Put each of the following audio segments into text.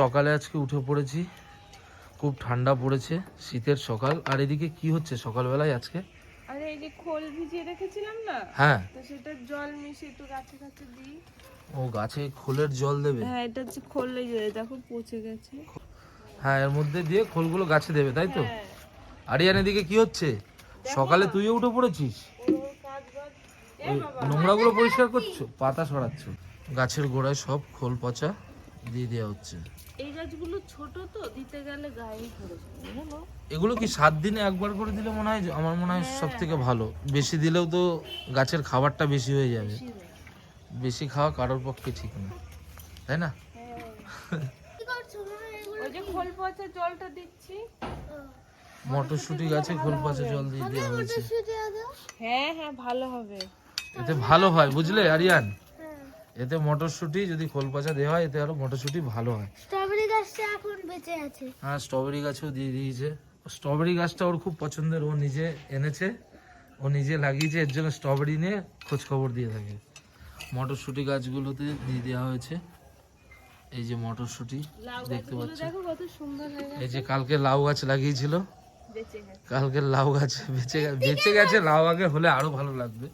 সকালে আজকে উঠে পড়েছি। খুব ঠান্ডা পড়েছে শীতের সকাল। আর এদিকে কি হচ্ছে সকালবেলায় আজকে? আরে এই যে খোল ভিজিয়ে রেখেছিলাম না হ্যাঁ। তো সেটা জল মিশিয়ে একটু গাছে গাছে দিই। ও গাছে খোলের জল দেবে? হ্যাঁ এটা হচ্ছে খোল দেখো পচে গেছে। হ্যাঁ এর মধ্যে দিয়ে খোলগুলো গাছে দেবে তাই তো? হ্যাঁ। আরিয়ান এদিকে কি হচ্ছে? সকালে তুইও উঠে পড়েছিস? নোংরাগুলো পরিষ্কার করছ? পাতা সরাচ্ছ? গাছের গোড়ায় সব খোল পচা। দিয়ে দেওয়া হচ্ছে। এই গাছগুলো ছোট তো দিতে গেলে গায়ে পড়ে যাবে এগুলো কি সাত দিনে একবার করে দিলে মনে হয় আমার মনে হয় সব থেকে ভালো। বেশি দিলেও তো গাছের খাবারটা বেশি হয়ে যাবে। বেশি খাওয়া কারোর পক্ষে ঠিক না। তাই না? ওই যে খোল পচা জলটা দিচ্ছি। মটরশুঁটি গাছে খোল পচা জল দিয়ে দেওয়া হয়েছে। হ্যাঁ হ্যাঁ ভালো হবে। এতে ভালো হয় বুঝলে আরিয়ান? এতে মটরশুঁটি যদি খোল পচা দেওয়া হয় এতে আরও মটরশুঁটি ভালো হয়। স্ট্রবেরি গাছটা এখন বেঁচে আছে। হ্যাঁ স্ট্রবেরি গাছও দিয়ে দিয়েছে। স্ট্রবেরি গাছটা ওর খুব পছন্দের ও নিজে এনেছে। ও নিজে লাগিয়েছে এর জন্য স্ট্রবেরি নিয়ে খোঁজ খবর দিয়ে থাকে। মটরশুঁটি গাছগুলোতে দিয়ে দেওয়া হয়েছে। এই যে মটরশুঁটি দেখতে পাচ্ছি দেখো কত সুন্দর হয়ে গেছে। এই যে কালকে লাউ গাছ লাগিয়েছিল। বেঁচে গেছে। কালকে লাউ গাছ বেঁচে বেঁচে গেছে লাউ আগে হলে আরও ভালো লাগবে।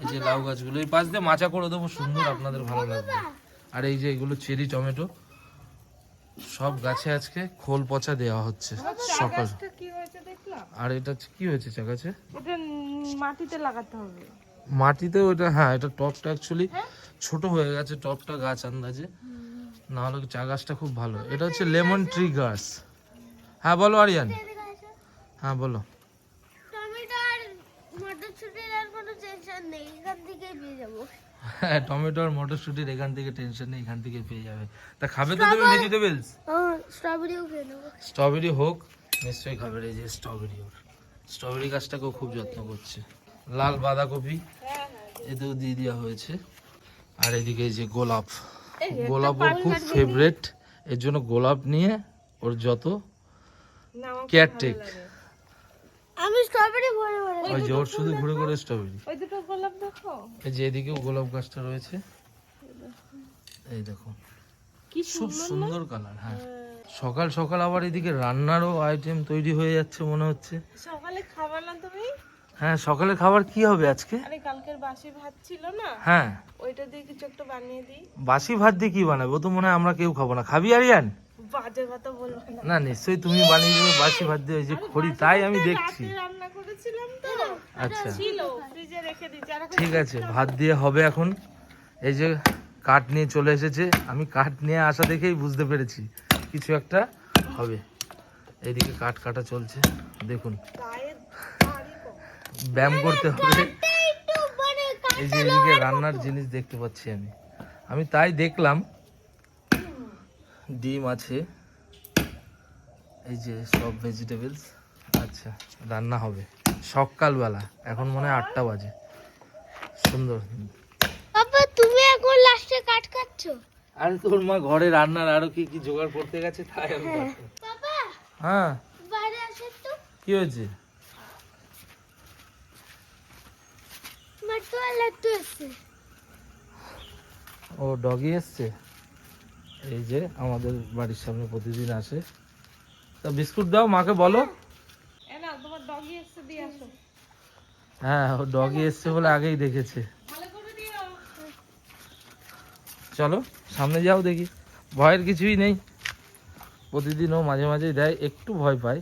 এই যে লাউ গাছগুলো এই পাশ দিয়ে মাচা করে দেবো সুন্দর আপনাদের ভালো লাগবে। আর এই যে এগুলো চেরি টমেটো সব গাছে আজকে খোল পচা দেওয়া হচ্ছে সকাল। আর এটা কি হয়েছে চা গাছে? এটা মাটিতে লাগাতে হবে। মাটিতে ওটা হ্যাঁ এটা টপটা অ্যাকচুয়ালি ছোট হয়ে গেছে টপটা গাছ আন্দাজে। না হলে চা গাছটা খুব ভালো। এটা হচ্ছে লেমন ট্রি গাছ। হ্যাঁ বলো আরিয়ান। হ্যাঁ বলো টমেটো আর মটরশুটির আর কোনো টেনশন নেই এখান থেকেই পেয়ে যাব। হ্যাঁ টমেটো আর মটরশুটির এখান থেকে টেনশন নেই এখান থেকে পেয়ে যাবে। তা খাবে তো তুমি ভেজিটেবলস স্ট্রবেরিও খেয়ে নেব। স্ট্রবেরি হোক নিশ্চয়ই খাবে এই যে স্ট্রবেরি ওর। স্ট্রবেরি গাছটাকেও খুব যত্ন করছে। লাল বাঁধাকপি এতেও দিয়ে দেওয়া হয়েছে। আর এদিকে এই যে গোলাপ গোলাপ ওর খুব ফেভারেট এর জন্য গোলাপ নিয়ে ওর যত না আমার কেয়ার টেক আমি স্ট্রবেরি ভরে ভরে ওই যে ওর শুধু ঘুরে ঘুরে স্ট্রবেরি ওই দুটো গোলাপ দেখো? এই যে এদিকেও গোলাপ গাছটা রয়েছে। এই দেখো। কি সুন্দর কালার হ্যাঁ। সকাল সকাল আবার এদিকে রান্নারও আইটেম তৈরি হয়ে যাচ্ছে মনে হচ্ছে। সকালে খাবার না তুমি? হ্যাঁ সকালে খাবার কি হবে আজকে? আরে কালকের বাসি ভাত ছিল না? হ্যাঁ। ওইটা দিয়ে কিছু একটা বানিয়ে দিই। বাসি ভাত দিয়ে কি বানাবো? তো মনে হয় আমরা কেউ খাব না। খাবি আরিয়ান? বাজে কথা বলব না। না নিশ্চয়ই তুমি বানিয়ে দেবে বাসি ভাত দিয়ে ওই যে খড়ি তাই আমি দেখছি। রান্না করেছিলাম তো। আচ্ছা। ছিল ফ্রিজে রেখে দিয়েছি আর ঠিক আছে ভাত দিয়ে হবে এখন। এই যে কাঠ নিয়ে চলে এসেছে আমি কাঠ নিয়ে আসা দেখেই বুঝতে পেরেছি কিছু একটা হবে। এইদিকে কাঠ কাটা চলছে দেখুন। ব্যায়াম করতে হবে। এই যে এদিকে রান্নার জিনিস দেখতে পাচ্ছি আমি। আমি তাই দেখলাম ডিম আছে। এই যে সব ভেজিটেবলস আচ্ছা রান্না হবে। সকালবেলা এখন মনে হয় আটটা বাজে। সুন্দর। বাবা তুমি এখন লাস্টে কাট কাটছো? আর তোর মা ঘরে রান্নার আরও কি কি জোগাড় করতে গেছে তাই আমি বাবা হ্যাঁ। বাইরে আসে তো। কি হয়েছে? মাটু আর লাট্টু এসছে ও ডগি এসছে? এই যে আমাদের বাড়ির সামনে প্রতিদিন আসে। তা বিস্কুট দাও মাকে বলো। হ্যাঁ ও ডগি এসছে বলে আগেই দেখেছে। চলো সামনে যাও দেখি। ভয়ের কিছুই নেই। প্রতিদিন ও মাঝে মাঝেই দেয় একটু ভয় পায়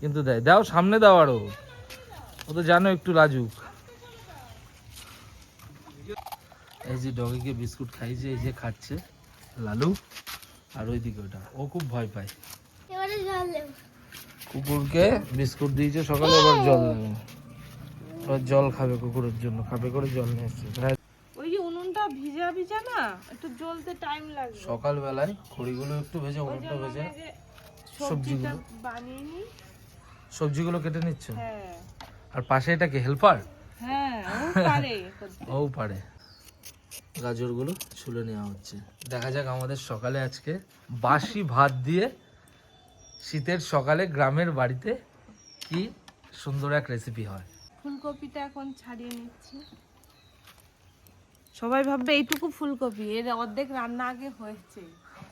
কিন্তু দেয়। দাও সামনে দাও আরও। ও তো জানো একটু লাজুক। এই যে ডগিকে বিস্কুট খাইছে এই যে খাচ্ছে। লালু আর ওইদিকে ওটা। ও খুব ভয় পায়। এবারে জল দেবো। কুকুরকে বিস্কুট দিয়েছে সকালে এবার জল জল খাবে কুকুরের জন্য খাবে করে জল নিয়ে এসছে। হ্যাঁ ওই যে উনুনটা ভিজা ভিজা না একটু জ্বলতে টাইম লাগবে সকালবেলায় খড়িগুলো একটু ভেজে উনুনটা ভেজে সবজিগুলো বানিয়ে নি সবজিগুলো কেটে নিচ্ছ? হ্যাঁ। আর পাশে এটা কি হেল্পার হ্যাঁ ও পারে। ও পারে। গাজরগুলো ছুলে নেওয়া হচ্ছে। দেখা যাক আমাদের সকালে আজকে বাসি ভাত দিয়ে শীতের সকালে গ্রামের বাড়িতে কি সুন্দর এক রেসিপি হয়। ফুলকপিটা এখন ছাড়িয়ে নিচ্ছি। সবাই ভাববে এইটুকু ফুলকপি এর অর্ধেক রান্না আগে হয়েছে।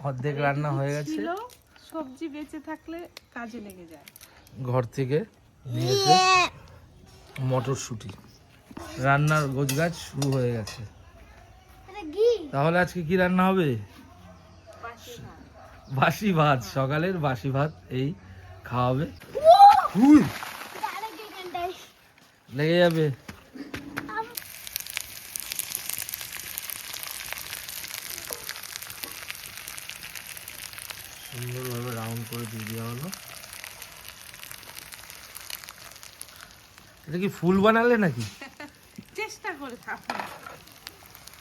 অর্ধেক রান্না হয়ে গেছে। সবজি বেঁচে থাকলে কাজে লেগে যায়। ঘর থেকে নিয়েছে মটরশুঁটি। রান্নার গোছগাছ শুরু হয়ে গেছে। তাহলে আজকে কি রান্না হবে? বাসি ভাত। সকালের বাসি ভাত এই খাওয়াবে। লেগে যাবে। সুন্দরভাবে রাউন্ড করে দিয়ে দেওয়া হলো। এটা কি ফুল বানালে নাকি? চেষ্টা করে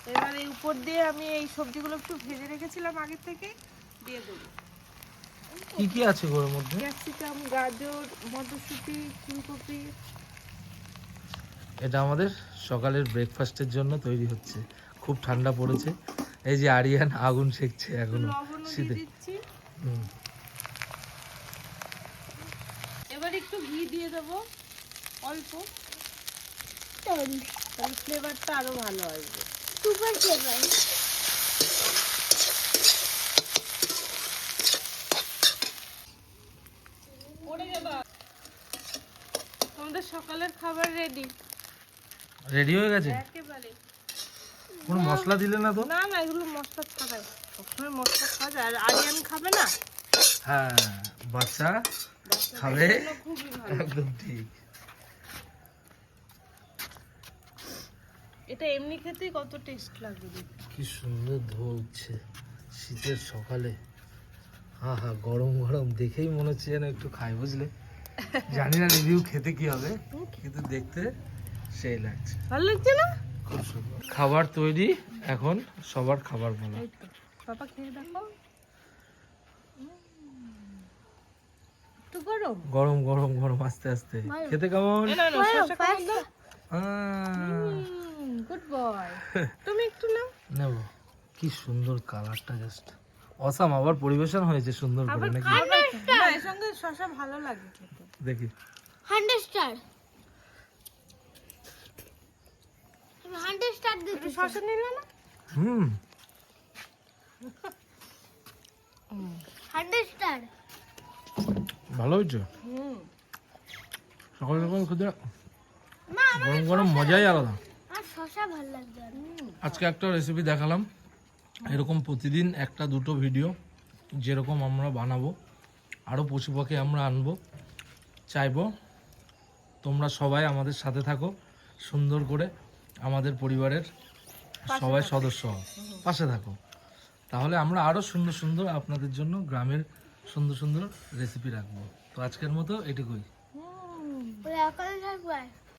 এবার এই উপর দিয়ে আমি এই সবজিগুলো একটু ভেজে রেখেছিলাম আগে থেকে দিয়ে দেবো। কি কি আছে ওর মধ্যে? ক্যাপসিকাম গাজর মটরশুঁটি ফুলকপি। এটা আমাদের সকালের ব্রেকফাস্টের জন্য তৈরি হচ্ছে। খুব ঠান্ডা পড়েছে। এই যে আরিয়ান আগুন শেখছে এখনও। শীতে দিচ্ছি। এবার একটু ঘি দিয়ে দেবো অল্প। তাহলে ফ্লেভারটা আরও ভালো আসবে। সুপার ফ্লেভার আমাদের সকালের খাবার রেডি রেডি হয়ে গেছে? একেবারে। কোনো মশলা দিলে না তো? না না এগুলো মশলা ছাড়াই। সবসময় মশলা খাওয়া যায়। আর আরিয়ান খাবে না? হ্যাঁ বাচ্চা খাবে। এগুলো খুবই ভালো। একদম ঠিক। এটা এমনি খেতেই কত টেস্ট লাগবে কি সুন্দর ধোয়া উঠছে শীতের সকালে। হা হা গরম গরম দেখেই মনে হচ্ছে যেন একটু খাই বুঝলে? জানি না রিভিউ খেতে কি হবে কিন্তু দেখতে সেই লাগছে। ভালো লাগছে না? খুব সুন্দর। খাবার তৈরি এখন সবার খাবার বলা। বাবা খেয়ে দেখো। গরম। গরম গরম গরম আস্তে আস্তে। খেতে কেমন? গুড বয় তুমি একটু নাও। নেব। কি সুন্দর কালারটা জাস্ট অসাম আবার পরিবেশন হয়েছে সুন্দর করে নাকি? না এর সঙ্গে শসা ভালো লাগে খেতে। দেখি। হান্ড্রেড স্টার আমি হান্ড্রেড স্টার দিতে শসা নিলে না? হুম। হান্ড্রেড স্টার ভালো হয়েছে? হুম। সকাল সকাল মা গরম গরম মজাই আলাদা। শশা ভালো লাগছে আজকে একটা রেসিপি দেখালাম। এরকম প্রতিদিন একটা দুটো ভিডিও যেরকম আমরা বানাবো আরও পশু পাখি আমরা আনব চাইব তোমরা সবাই আমাদের সাথে থাকো সুন্দর করে আমাদের পরিবারের সবাই সদস্য পাশে থাকো। তাহলে আমরা আরও সুন্দর সুন্দর আপনাদের জন্য গ্রামের সুন্দর সুন্দর রেসিপি রাখব। তো আজকের মতো এটুকুই।